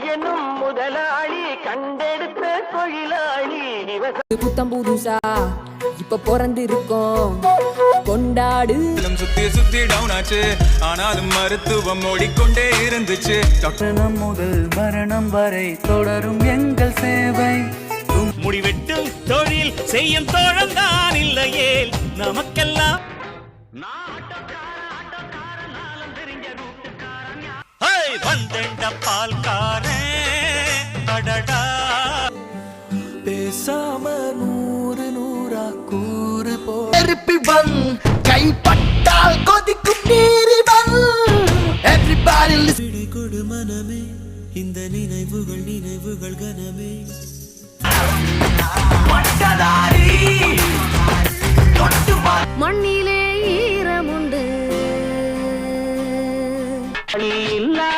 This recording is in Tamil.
என்னும் முதலாளி கண்டெடுத்த தொழிலாளி புத்தம் புதுசா? இப்ப பிறந்து இருக்கோம். கொண்டாடு. தினம் சுத்தி சுத்தி டவுன் ஆச்சு. ஆனாலும் மருத்துவம் ஓடிக்கொண்டே இருந்துச்சு. டாக்டர் முதல் மரணம் வரை தொடரும் எங்கள் சேவை. முடிவெட்டும் தொழில் செய்யும் தோழந்தான் இல்லையே. நமக்கெல்லாம் ஹேய், வந்தெண்ட பால்காரன் அடடா. பேசாம நூறு நூறா கூறு போ. நெருப்பிவன் கைப்பட்டால் கொதிக்கும் நீரிவன் Everybody listen. விடை கொடு மனமே. இந்த நினைவுகள் நினைவுகள் கனமே. மண்ணிலே ஈரமுண்டு. இல்லை.